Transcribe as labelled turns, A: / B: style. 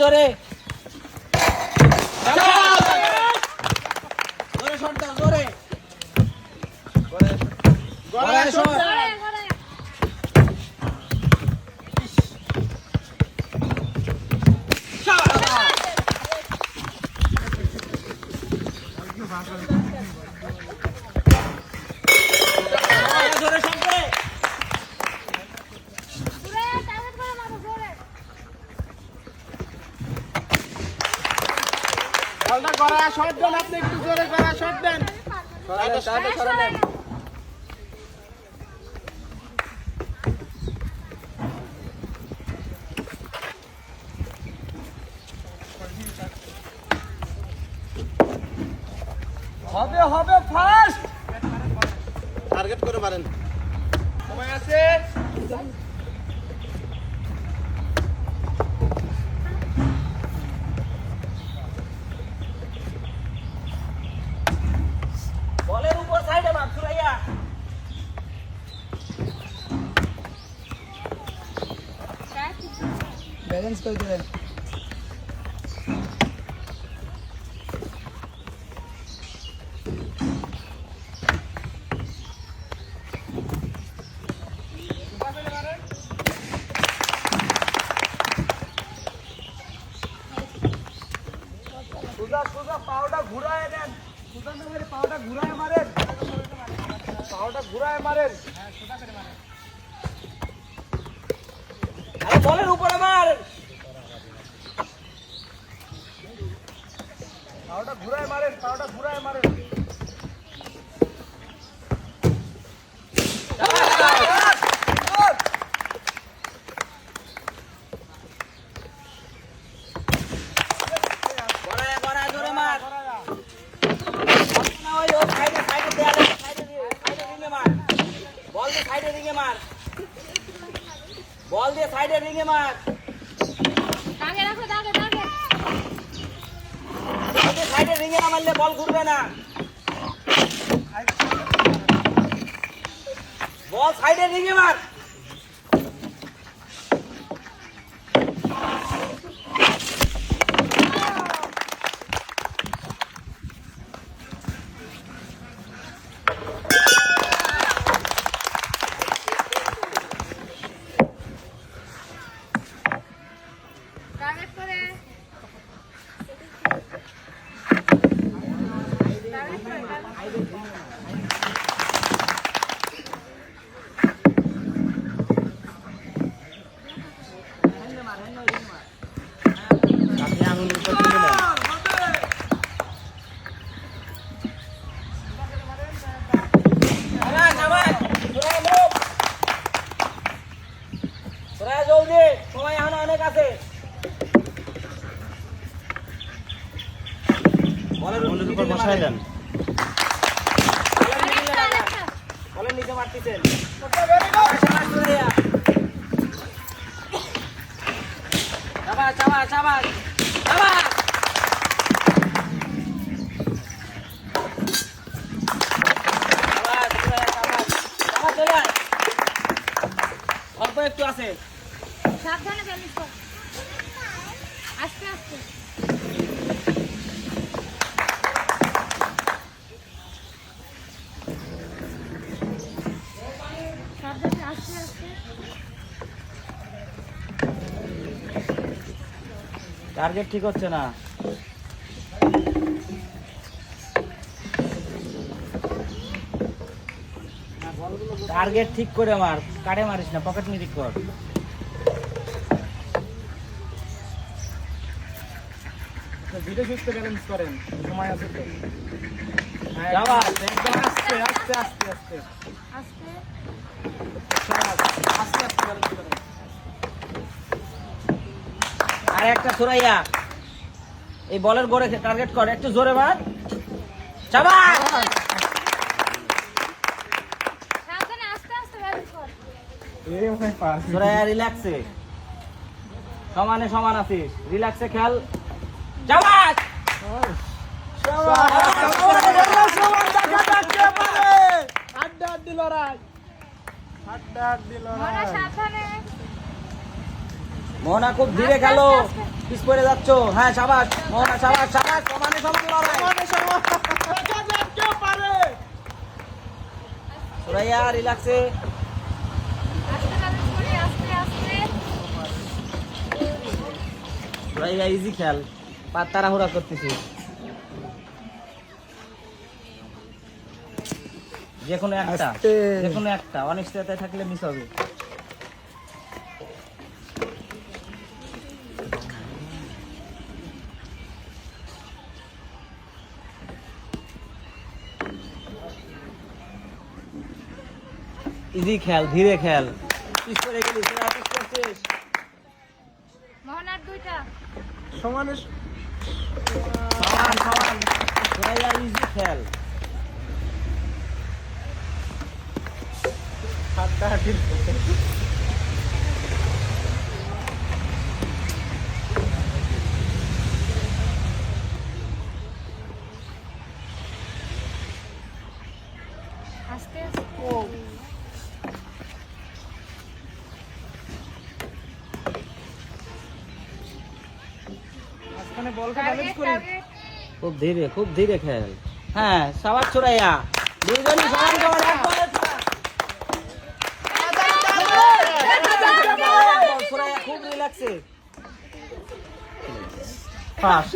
A: জোরে জোরে শট
B: বলটা গড়া শট দেন আপনি একটু জোরে গড়া শট দেন।
A: হবে হবে ফার্স্ট
B: টার্গেট করে মারেন সময় আছে
A: বলের উপর সাইডে মার সুরাইয়া ব্যালেন্স করে দেবেন। সুজা সুজা, পাওটা ঘুরায় দেন। সুজা পাওটা ঘুরায় মারেন। পাওটা ঘুরায় মারেন। আরে বলের উপরে মার পাওটা ঘুরায় মারেন পাওটা ঘুরায় মারেন। গড়ায় গড়ায় বল দিয়ে সাইডে রিঙে মার। বল রাখো রিঙে মার বল দিয়ে সাইডে রিঙে না মারলে বল ঘুরবে না। বল সাইডে রিঙে মার
B: আপনি আঙুল উপর তুলে নেন
A: আবার আবার সুরায় মুখ সুরায় জলদি সময় এখন অনেক আছে বলের
B: আঙুলের উপর বসাই দেন
A: বলের নিচে লাগা। বলের নিচে মারতেছেন সাবাস, সুরাইয়া। সাবাস, সাবাস, সাবাস, সাবাস। সাবাস, সুরাইয়া, সাবাস। সাবাস, চলে আয়। অল্প একটু আছে
C: সাবধানে চালিস কর আস্তে আস্তে সাবধানে আস্তে আস্তে
A: টার্গেট ঠিক হচ্ছে না। টার্গেট ঠিক করে মার কাটে মারিস না পকেট মিরিক কর।
B: ধীরে সুস্থে ব্যালেন্স করেন সময় আছে তো। একদম আস্তে আস্তে আস্তে আস্তে
C: আস্তে।
B: আস্তে আস্তে balance করেন।
A: আর একটা সুরাইয়া। এই বলের গড়ে টার্গেট কর। একটু জোরে মার চাবা
C: সাবধানে আস্তে আস্তে ব্যালেন্স কর
B: এই পাস।
A: সুরাইয়া রিল্যাক্সে সমানে সমান আছিস। রিল্যাক্সে খেল। যাবা
B: আড্ডা আড্ডি লড়াই আড্ডা আড্ডি লড়াই
A: মোহনা খুব ধীরে
C: আস্তে,
A: খেলো।
C: আস্তে, আস্তে।
A: পিস পড়ে যাচ্ছ। হ্যাঁ সাবাস মোহনা সাবাস সাবাস সমানে সমানে লড়াই।
B: পারে
A: সুরাইয়া রিল্যাক্সে
C: আস্তে ব্যালেন্স করি আস্তে আস্তে
A: সুরাইয়া ইজি খেল। পা তাড়াহুড়া করতেছি। যে কোনো একটা
B: আস্তে।
A: যে কোনো একটা অনিশ্চয়তায় থাকলে মিস হবে। ইজি খেল ধীরে খেল। পিস করে গেলি পিস করছিস।
C: মোহনার দুইটা।
B: সমানে
A: সমান। সমান সুরাইয়া ইজি খেল।
B: হাড্ডাহাড্ডি
C: আস্তে আস্তে
B: মাঝখানে বলটা ব্যালেন্স করি
A: খুব ধীরে খুব ধীরে খেল। হ্যাঁ সাবাস চুরাইয়া দুইজনই সমান করে এক বলে। খুব রিল্যাক্সে ফাস্ট